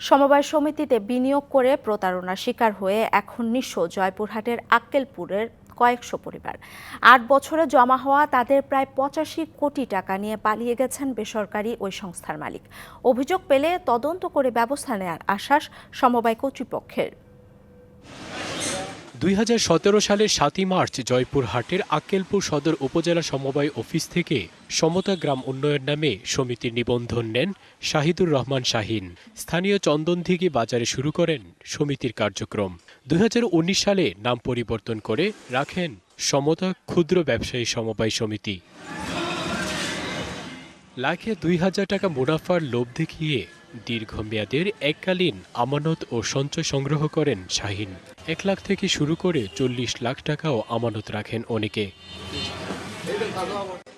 সমবায় সমিতিতে বিনিয়োগ করে প্রতারণার শিকার হয়ে এখন নিঃস্ব জয়পুরহাটের আক্কেলপুরের কয়েকশো পরিবার। আট বছরে জমা হওয়া তাদের প্রায় পঁচাশি কোটি টাকা নিয়ে পালিয়ে গেছেন বেসরকারি ওই সংস্থার মালিক। অভিযোগ পেলে তদন্ত করে ব্যবস্থা নেয়ার আশ্বাস সমবায় কর্তৃপক্ষের। দুই সালের সাতই মার্চ জয়পুরহাটের আক্কেলপুর সদর উপজেলা সমবায় অফিস থেকে সমতা গ্রাম উন্নয়ন নামে সমিতির নিবন্ধন নেন শাহিদুর রহমান শাহিন। স্থানীয় চন্দনদিঘি বাজারে শুরু করেন সমিতির কার্যক্রম। দুই হাজার উনিশ সালে নাম পরিবর্তন করে রাখেন সমতা ক্ষুদ্র ব্যবসায়ী সমবায় সমিতি। লাখে দুই হাজার টাকা মুনাফার লোভ দেখিয়ে দীর্ঘমেয়াদের এককালীন আমানত ও সঞ্চয় সংগ্রহ করেন শাহিন। এক লাখ থেকে শুরু করে চল্লিশ লাখ টাকাও আমানত রাখেন অনেকে।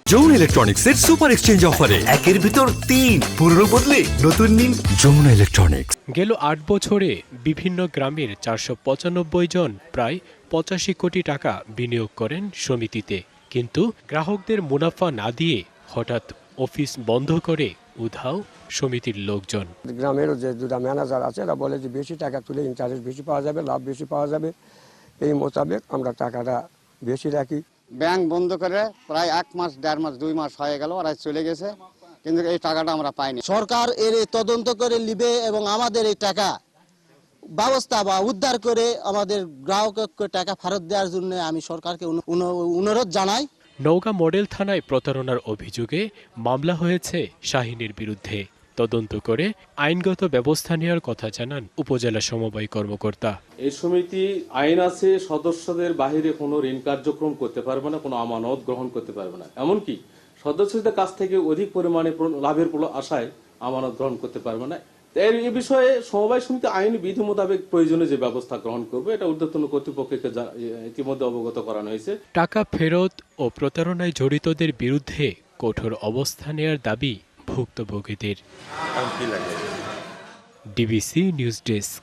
যমুনা ইলেকট্রনিক্সের সুপার এক্সচেঞ্জ অফারে একের ভিতর তিন পুরনো বদলে নতুন নিন যমুনা ইলেকট্রনিক্স গেল আট বছরে বিভিন্ন গ্রামের চারশো পঁচানব্বই জন প্রায় পঁচাশি কোটি টাকা বিনিয়োগ করেন সমিতিতে। কিন্তু গ্রাহকদের মুনাফা না দিয়ে হঠাৎ অফিস বন্ধ করে উধাও সমিতির লোকজন। গ্রামের যে দুটা ম্যানেজার আছে এরা বলে যে বেশি টাকা তুলে ইন্টারেস্ট বেশি পাওয়া যাবে লাভ বেশি পাওয়া যাবে। এই মোতাবেক আমরা টাকাটা বেশি রাখি। ব্যাংক বন্ধ করে প্রায় এক মাস দেড় মাস দুই মাস হয়ে গেল ওরা চলে গেছে। কিন্তু এই টাকাটা আমরা পাইনি। সরকার এর এই তদন্ত করে নিবে এবং আমাদের এই টাকা ব্যবস্থা বা উদ্ধার করে আমাদের গ্রাহককে টাকা ফেরত দেওয়ার জন্য আমি সরকারকে অনু- অনু- অনুরোধ জানাই। নওগাঁ মডেল থানায় প্রতারণার অভিযোগে মামলা হয়েছে শাহিনীর বিরুদ্ধে। তদন্ত করে আইনগত ব্যবস্থা নেওয়ার কথা জানান উপজেলা সমবায় কর্মকর্তা। এই সমিতি আইন আছে, সদস্যদের বাহিরে কোনো ঋণ কার্যক্রম করতে পারবে না, কোনো আমানত গ্রহণ করতে পারবে না। এমনকি সদস্যদের কাছ থেকে অধিক পরিমাণে লাভের প্র- আশায় আমানত গ্রহণ করতে পারবে না। এর এ বিষয়ে সমবায় সমিতি আইন বিধি মোতাবেক প্রয়োজনীয় যে ব্যবস্থা গ্রহণ করবে এটা ঊর্ধ্বতন কর্তৃপক্ষকে ইতিমধ্যে অবগত করানো হয়েছে। টাকা ফেরত ও প্রতারণায় জড়িতদের বিরুদ্ধে কঠোর অবস্থা নেওয়ার দাবি ভুক্তভোগীদের। DBC news desk.